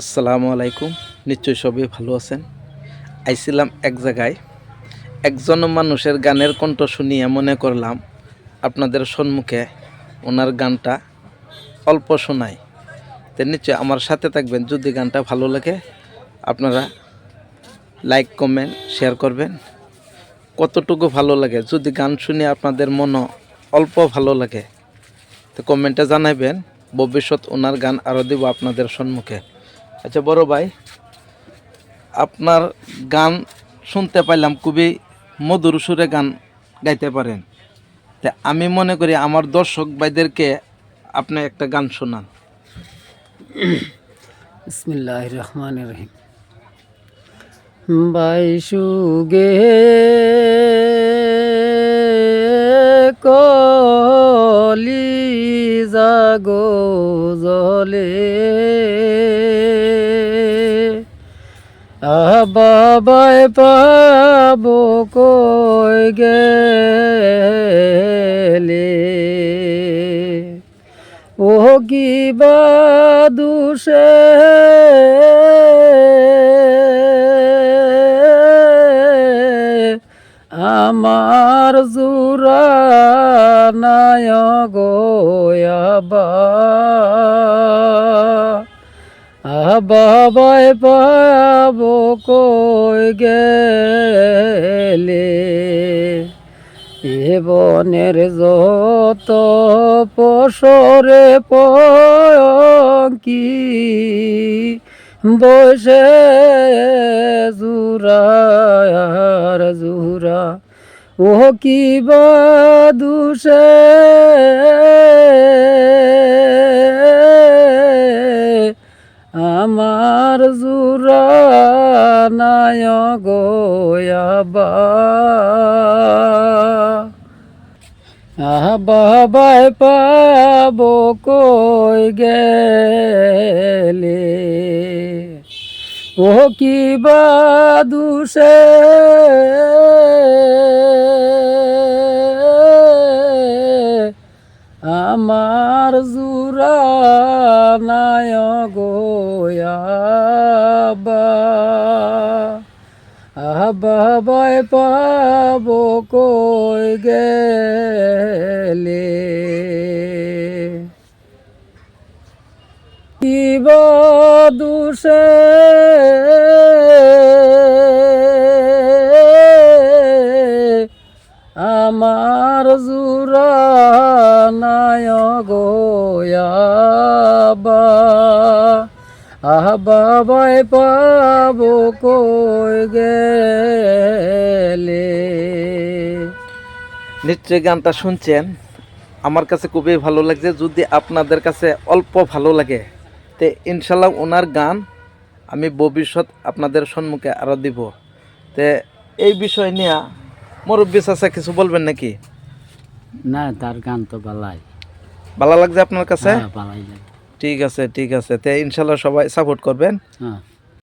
আসসালামু আলাইকুম। নিশ্চয়ই সবই ভালো আছেন। আইছিলাম এক জায়গায়। একজন মানুষের গানের কণ্ঠ শুনিয়ে মনে করলাম, আপনাদের সম্মুখে ওনার গানটা অল্প শোনাই। তো নিশ্চয় আমার সাথে থাকবেন, যদি গানটা ভালো লাগে, আপনারা লাইক, কমেন্ট, শেয়ার করবেন। কতটুকু ভালো লাগে, যদি গান শুনে আপনাদের মনও অল্প ভালো লাগে, তো কমেন্টে জানাবেন ভবিষ্যৎ ওনার গান আরও দেব আপনাদের সম্মুখে। আচ্ছা বড় ভাই, আপনার গান শুনতে পাইলাম, খুবই মধুর সুরে গান গাইতে পারেন। তা আমি মনে করি আমার দর্শক ভাইদেরকে আপনি একটা গান শোনান। বিসমিল্লাহ রহমান রহিম। বাইশুগে কলি জাগো জলে। বাবাই পাবো কই গেলে? ও কি বাদুষে আমার জুরা নায় গোয়াবা বাবাই পাব কই গেলে? এ বনের যত পশরে পঙ্কি বসে জুরার জুরা ও কি বাদুষে আমার জুরা নায় গোয়াবা বাবাই পাবো কই গেলে? ও কি বাদুষে আমার জুরা নায় গোয়াবা বাবাই পাবো কই গেলে? কিব দুষে আমার জুরা নায় গোয়াবা আহ পাবো কই গেলে? নিশ্চয়ই গানটা শুনছেন। আমার কাছে খুবই ভালো লাগছে। যদি আপনাদের কাছে অল্প ভালো লাগে, তে ইনশাল্লাহ ওনার গান আমি ভবিষ্যৎ আপনাদের সম্মুখে আরও দিব। তে এই বিষয় নিয়ে মুরব্বী চাচা কিছু বলবেন নাকি? না তার গান তো ভালাই ভালো লাগছে আপনার কাছে? ঠিক আছে ঠিক আছে। তে ইনশাল্লাহ সবাই সাপোর্ট করবেন। হ্যাঁ।